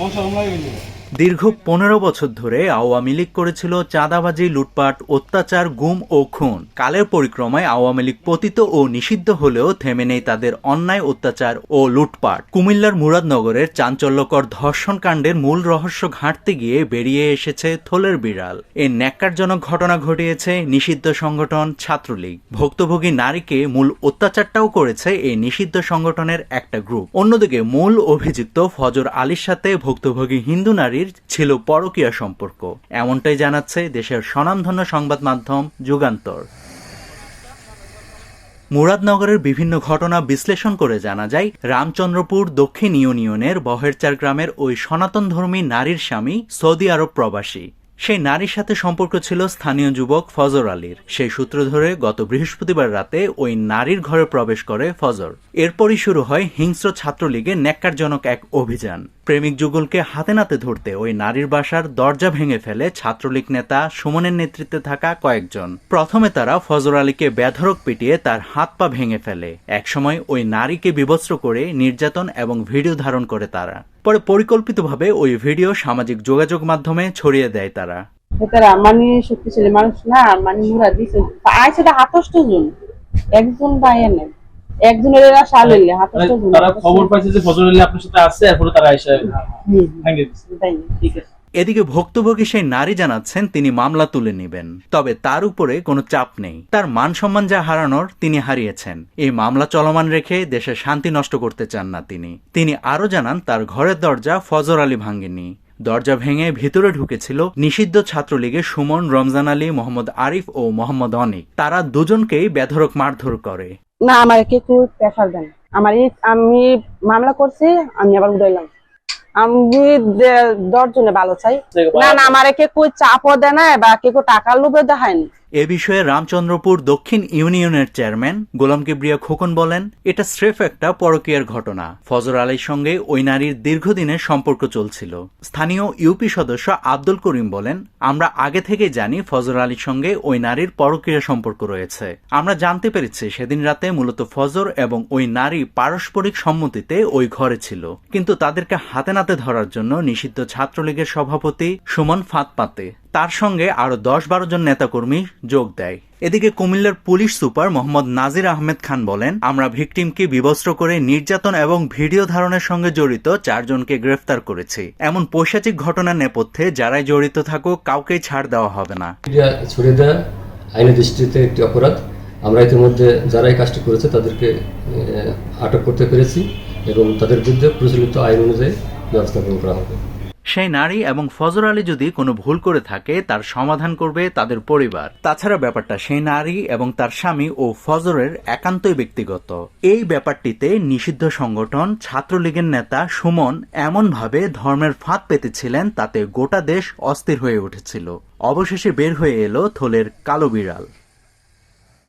10 çalımlar geliyor. দীর্ঘ পনেরো বছর ধরে আওয়ামী লীগ করেছিল চাঁদাবাজি, লুটপাট, অত্যাচার, গুম ও খুন। কালের পরিক্রমায় আওয়ামী লীগ পতিত ও নিষিদ্ধ হলেও থেমে নেই তাদের অন্যায়, অত্যাচার ও লুটপাট। কুমিল্লার মুরাদনগরের চাঞ্চল্যকর ধর্ষণ কাণ্ডের মূল রহস্য ঘাঁটতে গিয়ে বেরিয়ে এসেছে থলের বিড়াল। এই ন্যাক্কারজনক ঘটনা ঘটিয়েছে নিষিদ্ধ সংগঠন ছাত্রলীগ। ভুক্তভোগী নারীকে মূল অত্যাচারটাও করেছে এই নিষিদ্ধ সংগঠনের একটা গ্রুপ। অন্যদিকে মূল অভিযুক্ত ফজর আলীর সাথে ভুক্তভোগী হিন্দু নারীর ছিল পরকীয়া সম্পর্ক। এমনটাই জানাচ্ছে দেশের স্বনামধন্য সংবাদ মাধ্যম যুগান্তর। মুরাদনগরের বিভিন্ন ঘটনা বিশ্লেষণ করে জানা যায়, রামচন্দ্রপুর দক্ষিণ ইউনিয়নের বহেরচার গ্রামের ওই সনাতন ধর্মী নারীর স্বামী সৌদি আরব প্রবাসী। সেই নারীর সাথে সম্পর্ক ছিল স্থানীয় যুবক ফজর আলীর। সেই সূত্র ধরে গত বৃহস্পতিবার রাতে ওই নারীর ঘরে প্রবেশ করে ফজর। এরপরই শুরু হয় হিংস্র ছাত্রলীগের ন্যাক্কারজনক এক অভিযান। প্রেমিক যুগলকে হাতে নাতে ধরতে ওই নারীর বাসার দরজা ভেঙে ফেলে ছাত্রলীগ নেতা সুমনের নেতৃত্বে থাকা কয়েকজন। প্রথমে তারা ফজর আলীকে বেধরক পিটিয়ে তার হাত পা ভেঙে ফেলে। একসময় ওই নারীকে বিবস্ত্র করে নির্যাতন এবং ভিডিও ধারণ করে তারা। পরে পরিকল্পিতভাবে ওই ভিডিও সামাজিক যোগাযোগ মাধ্যমে ছড়িয়ে দেয় তারা। তারা মানে শক্তিশালী মানুষ না মানে মুরা দিছে। আইছে তো আটষ্ট জন। একজন ভাই নেই একজনের এরা শাল হইলে জন। তারা খবর পাইছে যে ফজর আপনার সাথে আছে এরপরে তারা আইসা? ঠিক আছে। এদিকে ভুক্তভোগী সেই নারী জানাচ্ছেন তিনি মামলা তুলে নেবেন। তবে তার উপরে কোনো চাপ নেই। তার মান সম্মান যা হারানোর, তিনি হারিয়েছেন। এই মামলা চলমান রেখে দেশে শান্তি নষ্ট করতে চান না তিনি। তিনি আরও জানান, তার ঘরের দরজা ফজর আলী ভাঙ্গেনি দরজা ভেঙে ভিতরে ঢুকেছিল নিষিদ্ধ ছাত্রলীগের সুমন, রমজান আলী, মোহাম্মদ আরিফ ও মোহাম্মদ অনিক। তারা দুজনকেই বেধরক মারধর করে। না আমার কে কেউ প্রেশার দেন আমার আমি মামলা করছি, আমি আবার উড়াইলাম আমি দশ জনে ভালো চাই। না না আমার কে কই চাপও দেয় না বা কেউ টাকা লোভে দেখায়নি এ বিষয়ে রামচন্দ্রপুর দক্ষিণ ইউনিয়নের চেয়ারম্যান গোলাম কিবরিয়া খোকন বলেন, এটা স্রেফ একটা পরকীয়ার ঘটনা। ফজর আলীর সঙ্গে ওই নারীর দীর্ঘদিনের সম্পর্ক চলছিল। স্থানীয় ইউপি সদস্য আব্দুল করিম বলেন, আমরা আগে থেকে জানি ফজর আলীর সঙ্গে ওই নারীর পরকীয়া সম্পর্ক রয়েছে। আমরা জানতে পেরেছি সেদিন রাতে মূলত ফজর এবং ওই নারী পারস্পরিক সম্মতিতে ওই ঘরে ছিল। কিন্তু তাদেরকে হাতে নাতে ধরার জন্য নিষিদ্ধ ছাত্রলীগের সভাপতি সুমন ফাঁদ পাতে তার সঙ্গে আরও দশ বারো জন নেতাকর্মী যোগ দেয়। এদিকে কুমিল্লার পুলিশ সুপার মোহাম্মদ নাজির আহমেদ খান বলেন, আমরা ভিকটিমকে বিবস্ত্র করে নির্যাতন এবং ভিডিও ধারণের সঙ্গে জড়িত চারজনকে গ্রেফতার করেছি। এমন পৈশাচিক ঘটনার নেপথ্যে যারাই জড়িত থাকুক কাউকে ছাড় দেওয়া হবে না। ছড়িয়ে দেওয়া আইনের দৃষ্টিতে একটি অপরাধ। আমরা ইতিমধ্যে যারা এই কাজটি করেছে তাদেরকে আটক করতে পেরেছি এবং তাদের বিরুদ্ধে প্রচলিত আইন অনুযায়ী ব্যবস্থা গ্রহণ করা হবে। সেই নারী এবং ফজর আলী যদি কোনো ভুল করে থাকে, তার সমাধান করবে তাদের পরিবার। তাছাড়া ব্যাপারটা সেই নারী এবং তার স্বামী ও ফজরের একান্তই ব্যক্তিগত। এই ব্যাপারটিতে নিষিদ্ধ সংগঠন, ছাত্রলীগের নেতা সুমন এমনভাবে ধর্মের ফাঁদ পেতেছিলেন তাতে গোটা দেশ অস্থির হয়ে উঠেছিল। অবশেষে বের হয়ে এলো থলের কালো বিড়াল।